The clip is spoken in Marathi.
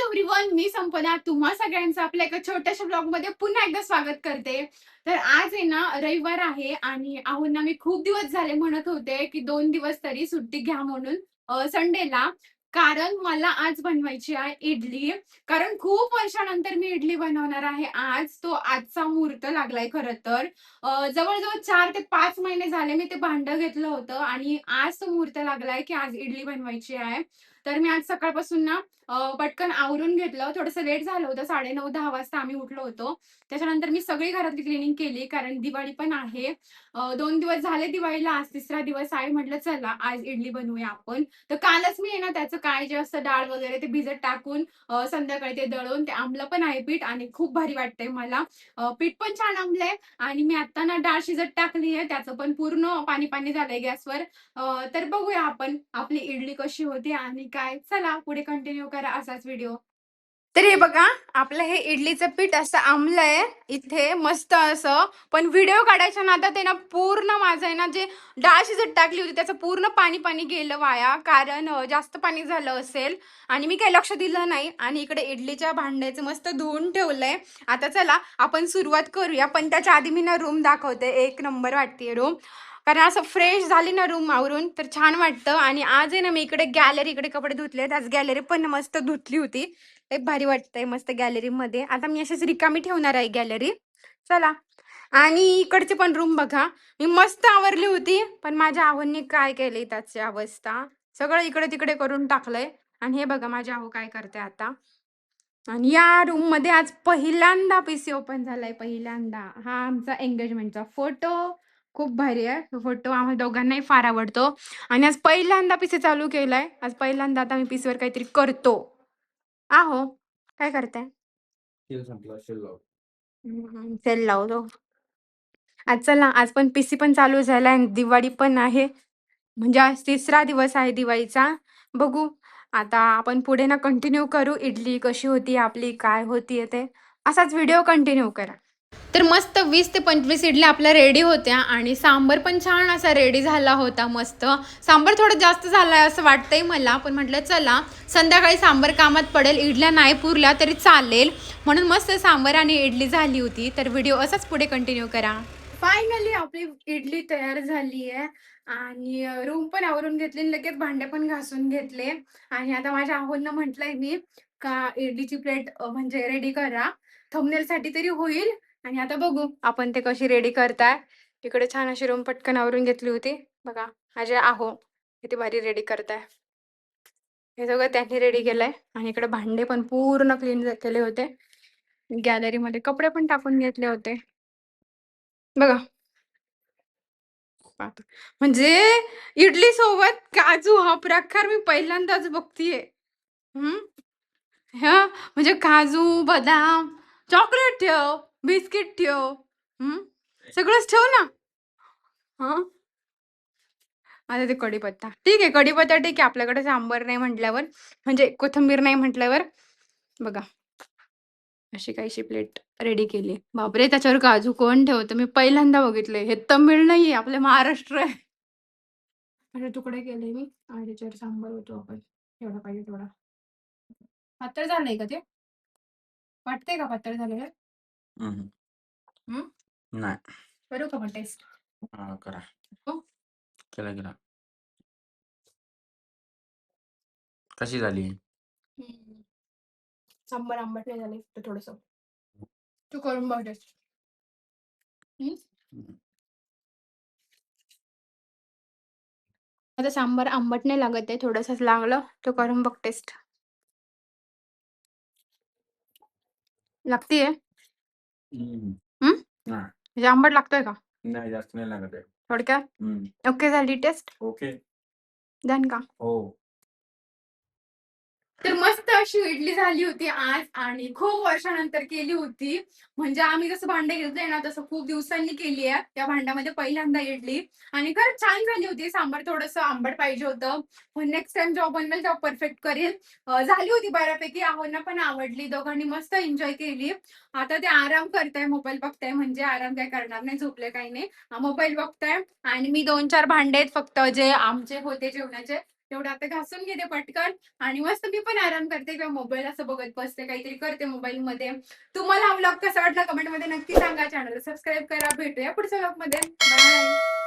एव्हरीवन मी संपना तुम्हा सगळ्यांचं आपल्या एका छोट्याशा ब्लॉगमध्ये पुन्हा एकदा स्वागत करते. तर आज आहे ना रविवार आहे आणि आहोंना मी खूप दिवस झाले म्हणत होते की दोन दिवस तरी सुट्टी घ्या म्हणून संडेला कारण मला आज बनवायची आहे इडली. कारण खूप वर्षानंतर मी इडली बनवणार आहे. आज तो आजचा मुहूर्त लागलाय खरं तर. जवळजवळ चार ते पाच महिने झाले मी ते भांड घेतलं होतं आणि आज तो मुहूर्त लागलाय की आज इडली बनवायची आहे. तर मी आज सकाळपासून ना पटकन आवरून घेतलं. थोडंसं लेट झालं होतं साडे नऊ दहा वाजता आम्ही उठलो होतो. त्याच्यानंतर मी सगळी घरातली क्लिनिंग केली कारण दिवाळी पण आहे. दोन दिवस झाले दिवाळीला आज तिसरा दिवस आहे. म्हटलं चला आज इडली बनवूया आपण. तर कालच मी आहे ना त्याचं काय जे असतं डाळ वगैरे ते भिजत टाकून संध्याकाळी ते दळून ते आंबलं पण आहे पीठ आणि खूप भारी वाटतंय मला. पीठ पण छान आंबलंय आणि मी आता ना डाळ शिजत टाकली आहे. त्याचं पण पूर्ण पाणी पाणी झालंय गॅसवर. तर बघूया आपण आपली इडली कशी होती आणि काय? चला पुढे कंटिन्यू करा असाच व्हिडिओ तर हे बघा आपलं हे इडलीचं पीठ असं आंबलंय इथे मस्त असं. पण व्हिडिओ काढायच्या नादात आहे ना पूर्ण माझं आहे ना जे डाळ शिजत टाकली होती त्याचं पूर्ण पाणी पाणी गेलं वाया. कारण जास्त पाणी झालं असेल. आणि मी काही लक्ष दिलं नाही. आणि इकडे इडलीच्या भांड्याचं मस्त धुवून ठेवलंय. आता चला आपण सुरुवात करूया. पण त्याच्या आधी मी ना रूम दाखवते. एक नंबर वाटते रूम कारण असं फ्रेश झाली ना रूम आवरून तर छान वाटतं. आणि आज आहे ना मी इकडे गॅलरी इकडे कपडे धुतले आज गॅलरी पण मस्त धुतली होती. एक भारी वाटतंय मस्त गॅलरीमध्ये आता मी अशीच रिकामी ठेवणार आहे गॅलरी चला. आणि इकडचे पण रूम बघा. मी मस्त आवरली होती पण माझ्या आहोंनी काय केलंय त्याची अवस्था? सगळं इकडे तिकडे करून टाकलंय. आणि हे बघा माझ्या आहो काय करते आता. आणि या रूममध्ये आज पहिल्यांदा पीसी ओपन झालाय पहिल्यांदा. हा आमचा एंगेजमेंटचा फोटो खूप भारी आहे. फोटो आम्हाला दोघांनाही फार आवडतो. आणि आज पहिल्यांदा पीसी चालू केलाय. आज पहिल्यांदा आता मी पीसीवर काहीतरी करतो. आहो काय करताय? सेल लावतो. आज चला आज पण पीसी पण चालू झालाय आणि दिवाळी पण आहे. म्हणजे आज तिसरा दिवस आहे दिवाळीचा. बघू आता आपण पुढे ना कंटिन्यू करू. इडली कशी होती आपली काय होती ते. असाच व्हिडिओ कंटिन्यू करा. तर मस्त वीस ते पंचवीस इडल्या आपल्या रेडी होत्या आणि सांबर पण छान असा रेडी झाला होता मस्त. सांबर थोडं जास्त झाला आहे असं वाटतंय मला पण म्हटलं चला संध्याकाळी सांबर कामात पडेल इडल्या नाही पुरल्या तरी चालेल. म्हणून मस्त सांबर आणि इडली झाली होती. तर व्हिडिओ असाच पुढे कंटिन्यू करा. फायनली आपली इडली तयार झाली आहे. आणि रूम पण आवरून घेतली आणि लगेच भांडे पण घासून घेतले. आणि आता माझ्या आहोंना म्हटलंय मी का इडलीची प्लेट म्हणजे रेडी करा. थंबनेल साठी तरी होईल आणि आता बघू. आपण ते कशी रेडी करताय. इकडे छान अशी रूम पटकन आवरून घेतली होती. बघा माझे आहो किती भारी रेडी करताय. हे सगळं त्यांनी रेडी केलंय. आणि इकडे भांडे पण पूर्ण क्लीन केले होते. गॅलरीमध्ये कपडे पण टाकून घेतले होते. बघा. म्हणजे इडली सोबत काजू हा प्रकार मी पहिल्यांदाच बघतीये. हम्म हा? म्हणजे काजू बदाम चॉकलेट ठेव बिस्किट ठेव हम्म सगळंच ठेव ना. हा? आता ते कढीपत्ता. ठीक आहे कढीपत्ता ठीक आहे. आपल्याकडे सांबर नाही म्हटल्यावर म्हणजे कोथिंबीर नाही म्हटल्यावर बघा. अशी काहीशी प्लेट रेडी केली बापरे त्याच्यावर काजू कोण ठेवतं? मी पहिल्यांदा बघितलंय. हे तमिळ नाहीये आपले महाराष्ट्र आहे. असे तुकडे केले मी. आणि त्याच्यावर सांबर होतो आपण. एवढा पाहिजे तेवढा. पातळ झालंय का ते? वाटतंय का पातळ झालेलं? हम्म. हम्म? नाही. करू का मग टेस्ट? हा, करा. हो. केला केला. कशी झाली? सांबर आंबट नाही झाले फक्त थोडस. तू करून बघ टेस्ट. हम्म. आता सांबार आंबट नाही लागत आहे थोडंसंच लागलं तो करून बघ टेस्ट. लागतीये? हम्म. हम्म? नाही म्हणजे आंबट लागतोय का? नाही जास्त नाही लागत आहे. थोडक्यात? हम्म. ओके झाली टेस्ट? ओके. डन का? हो. तर मस्त अशी इडली झाली होती आज आणि खूप वर्षानंतर केली होती. म्हणजे आम्ही जसं भांडे घेतलंय ना तसं खूप दिवसांनी केली आहे. त्या भांड्यामध्ये पहिल्यांदा इडली आणि खरंच छान झाली होती. सांबार थोडस आंबट पाहिजे होतं. पण नेक्स्ट टाइम जेव्हा बनवेल तेव्हा परफेक्ट करेल. झाली होती बऱ्यापैकी. आहोंना पण आवडली. दोघांनी मस्त एन्जॉय केली. आता ते आराम करताय मोबाईल बघताय. म्हणजे आराम काय करणार नाही झोपले काही नाही. मोबाईल बघताय. आणि मी दोन चार भांडे आहेत फक्त जे आमचे होते जेवणाचे. तेवढं आता घासून घेते पटकन. आणि मस्त मी पण आराम करते किंवा मोबाईल असं बघत बसते काहीतरी करते मोबाईल मध्ये. तुम्हाला हा व्लॉग कसा वाटला कमेंटमध्ये नक्की सांगा. चॅनल सबस्क्राईब करा. भेटूया पुढच्या व्लॉगमध्ये. बाय